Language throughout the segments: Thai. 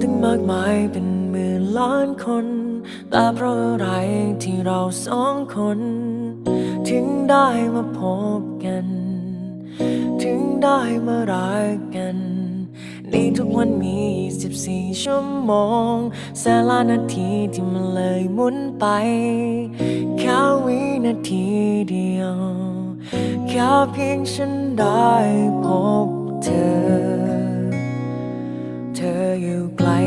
ตั้งมากมายเป็นหมื่นล้านคน แต่เพราะอะไรที่เราสองคน ถึงได้มาพบกัน ถึงได้มารักกัน ในทุกวันมี 24 ชั่วโมงแสนล้านนาทีที่มันเลยหมุนไป แค่วินาทีเดียว แค่เพียงฉันได้พบ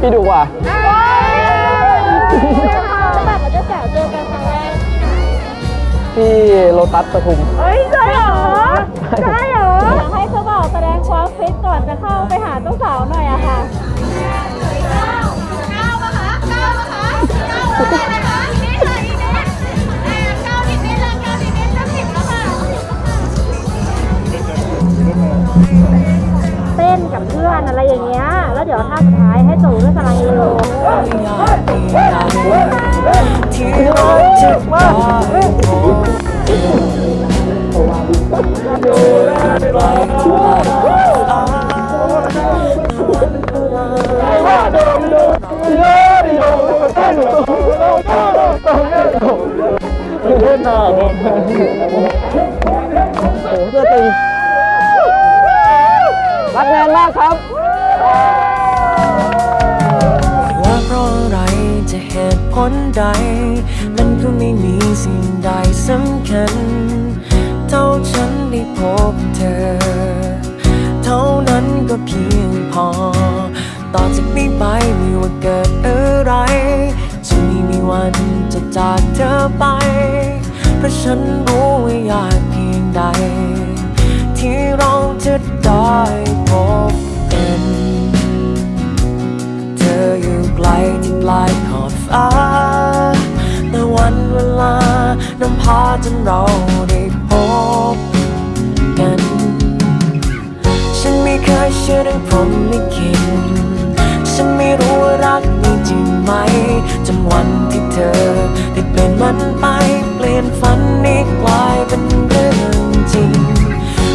พี่ดูว่ะจะแบบกับเจ้าสาวเจอกันครั้งแรกที่โลตัสปทุม เฮ้ยใช่เหรอใช่เหรออยากให้เจ้าบ่าวแสดงความฟิตก่อนจะเข้าไปหาเจ้าสาวหน่อยอะค่ะเต้นกับเพื่อนอะไรอย่างเงี้ย เดี๋ยวท่าสุดท้ายให้จูด้วยสไลด์โลที่เราจะได้โอ้โหเสื้อตึงรักแนนมากครับ เหตุผลใด มันก็ไม่มีสิ่งใดสำคัญ เท่าฉันได้พบเธอ เท่านั้นก็เพียงพอ ต่อจากนี้ไปไม่ว่าเกิดอะไร จะไม่มีวันจะจากเธอไป เพราะฉันรู้ว่ายากเพียงใด ที่เราจะได้ นำพาจนเราได้พบกัน ฉันไม่เคยเชื่อเรื่องพรหมลิขิตฉันไม่รู้ว่ารักมีจริงไหมจนวันที่เธอได้เปลี่ยนมันไปเปลี่ยนฝันนี้กลายเป็นเรื่องจริง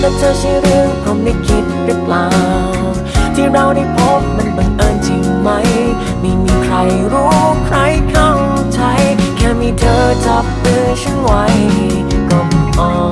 และเธอใช่เรื่องพรหมลิขิตหรือเปล่า ที่เราได้พบมันบังเอิญจริงไหม ไม่มีใครรู้ใคร เธอจับมือฉันไว้กลมอ่อน